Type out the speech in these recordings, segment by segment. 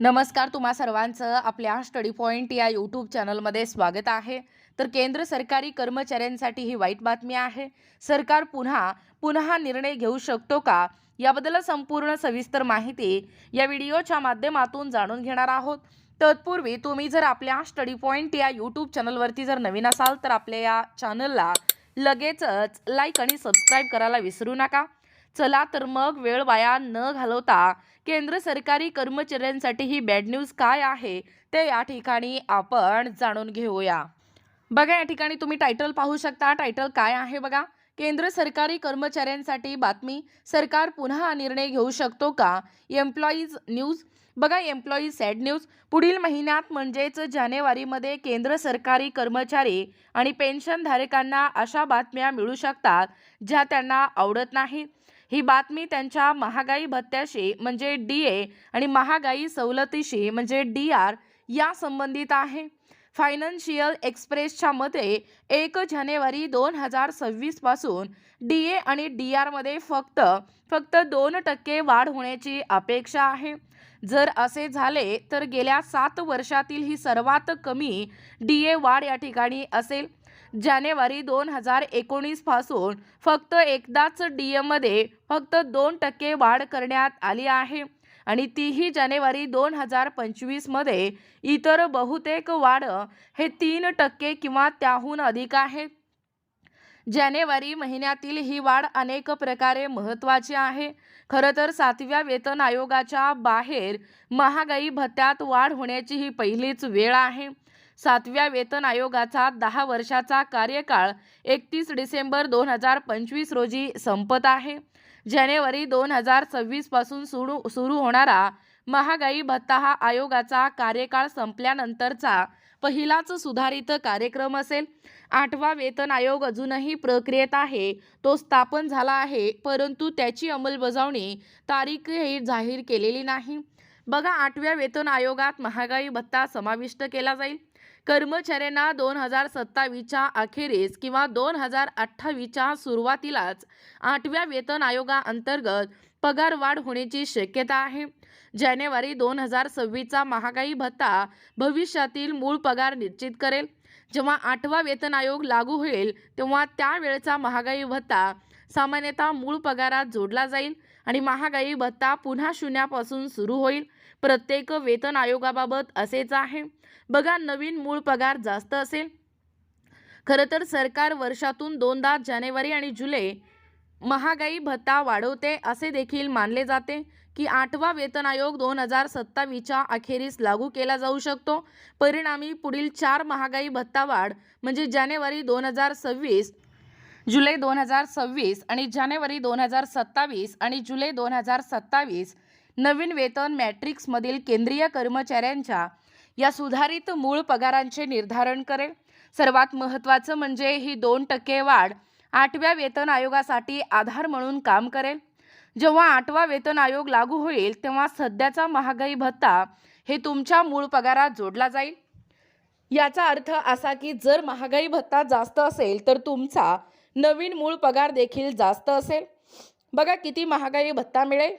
नमस्कार तुम्हा सर्वांचं आपल्या स्टडी पॉईंट या यूट्यूब चॅनलमध्ये स्वागत आहे. तर केंद्र सरकारी कर्मचाऱ्यांसाठी ही वाईट बातमी आहे. सरकार पुन्हा पुन्हा निर्णय घेऊ शकतो का? याबद्दल संपूर्ण सविस्तर माहिती या व्हिडिओच्या माध्यमातून जाणून घेणार आहोत. तत्पूर्वी तुम्ही जर आपल्या स्टडी पॉईंट या यूट्यूब चॅनलवरती जर नवीन असाल तर आपल्या या चॅनलला लगेचच लाईक आणि सबस्क्राईब करायला विसरू नका. चला तर मग वेळ वाया न घालवता केंद्र सरकारी कर्मचाऱ्यांसाठी ही बॅड न्यूज काय आहे ते या ठिकाणी आपण जाणून घेऊया. बघा या ठिकाणी तुम्ही टायटल पाहू शकता. टायटल काय आहे बघा? केंद्र सरकारी कर्मचाऱ्यांसाठी बातमी. सरकार पुन्हा निर्णय घेऊ शकतो का? एम्प्लॉईज न्यूज बघा एम्प्लॉईज सॅड न्यूज पुढील महिन्यात म्हणजेच जानेवारीमध्ये केंद्र सरकारी कर्मचारी आणि पेन्शनधारकांना अशा बातम्या मिळू शकतात ज्या त्यांना आवडत नाहीत. ही बातमी त्यांच्या महागाई भत्त्याशी म्हणजे डी ए आणि महागाई सवलतीशी म्हणजे डी आर या संबंधित आहे. फायनान्शियल एक्सप्रेसच्या मते एक जानेवारी दोन हजार सव्वीसपासून डी ए आणि डी आरमध्ये फक्त फक्त दोन टक्के वाढ होण्याची अपेक्षा आहे. जर असे झाले तर गेल्या सात वर्षातील ही सर्वात कमी डी ए वाढ या ठिकाणी असेल. जानेवारी दोन हजार एकोणीसपासून फक्त एकदाच डी एमध्ये फक्त दोन टक्के वाढ करण्यात आली आहे. आणि तीही जानेवारी दोन हजार पंचवीसमध्ये इतर बहुतेक वाढ हे तीन टक्के किंवा त्याहून अधिक आहे. जानेवारी महिन्यातील ही वाढ अनेक प्रकारे महत्त्वाची आहे. खरं तर सातव्या वेतन आयोगाच्या बाहेर महागाई भत्त्यात वाढ होण्याची ही पहिलीच वेळ आहे. सातव्या वेतन आयोगाचा दहा वर्षाचा कार्यकाळ एकतीस डिसेंबर दोन हजार पंचवीस रोजी संपत आहे. जानेवारी दोन हजार सव्वीसपासून सुरू सुरू होणारा महागाई भत्ता हा आयोगाचा कार्यकाळ संपल्यानंतरचा पहिलाच सुधारित कार्यक्रम असेल. आठवा वेतन आयोग अजूनही प्रक्रियेत आहे. तो स्थापन झाला आहे परंतु त्याची अंमलबजावणी तारीखही जाहीर केलेली नाही. बघा आठव्या वेतन आयोगात महागाई भत्ता समाविष्ट केला जाईल. कर्मचाऱ्यांना दोन हजार सत्तावीसच्या अखेरीस किंवा दोन हजार अठ्ठावीसच्या सुरुवातीलाच आठव्या वेतन आयोगाअंतर्गत पगार वाढ होण्याची शक्यता आहे. जानेवारी दोन हजार सव्वीसचा महागाई भत्ता भविष्यातील मूळ पगार निश्चित करेल. जेव्हा आठवा वेतन आयोग लागू होईल तेव्हा त्यावेळचा महागाई भत्ता सामान्यतः मूळ पगारात जोडला जाईल आणि महागाई भत्ता पुन्हा शून्यापासून सुरू होईल. प्रत्येक वेतन आयोगाबाबत असेच आहे. बघा नवीन मूळ पगार जास्त असेल. खरं तर सरकार वर्षातून दोनदा जानेवारी आणि जुलै महागाई भत्ता वाढवते असे देखील मानले जाते की आठवा वेतन आयोग दोन हजार सत्तावीसच्या अखेरीस लागू केला जाऊ शकतो. परिणामी पुढील चार महागाई भत्ता वाढ म्हणजे जानेवारी दोन हजार सव्वीस जुलै दोन हजार सव्वीस आणि जानेवारी दोन हजार सत्तावीस आणि जुलै दोन हजार सत्तावीस नवीन वेतन मॅट्रिक्समधील केंद्रीय कर्मचाऱ्यांच्या या सुधारित मूळ पगारांचे निर्धारण करेल. सर्वात महत्त्वाचं म्हणजे ही दोन टक्के वाढ आठव्या वेतन आयोगासाठी आधार म्हणून काम करेल. जेव्हा आठवा वेतन आयोग लागू होईल तेव्हा सध्याचा महागाई भत्ता हे तुमच्या मूळ पगारात जोडला जाईल. याचा अर्थ असा की जर महागाई भत्ता जास्त असेल तर तुमचा नवीन मूळ पगार देखील जास्त असेल. बघा किती महागाई भत्ता मिळेल.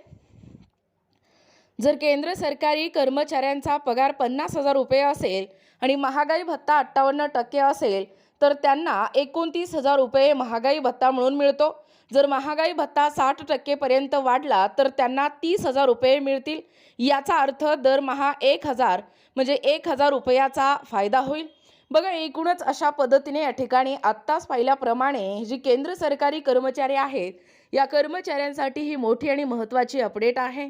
जर केंद्र सरकारी कर्मचाऱ्यांचा पगार पन्नास हजार रुपये असेल आणि महागाई भत्ता अठ्ठावन्न टक्के असेल तर त्यांना एकोणतीस हजार रुपये महागाई भत्ता म्हणून मिळतो. जर महागाई भत्ता साठ टक्केपर्यंत वाढला तर त्यांना तीस हजार रुपये मिळतील. याचा अर्थ दरमहा एक हजार म्हणजे एक हजार रुपयाचा फायदा होईल. बघा एकूणच अशा पद्धतीने या ठिकाणी आत्ताच पाहिल्याप्रमाणे जी केंद्र सरकारी कर्मचारी आहेत या कर्मचाऱ्यांसाठी ही मोठी आणि महत्त्वाची अपडेट आहे.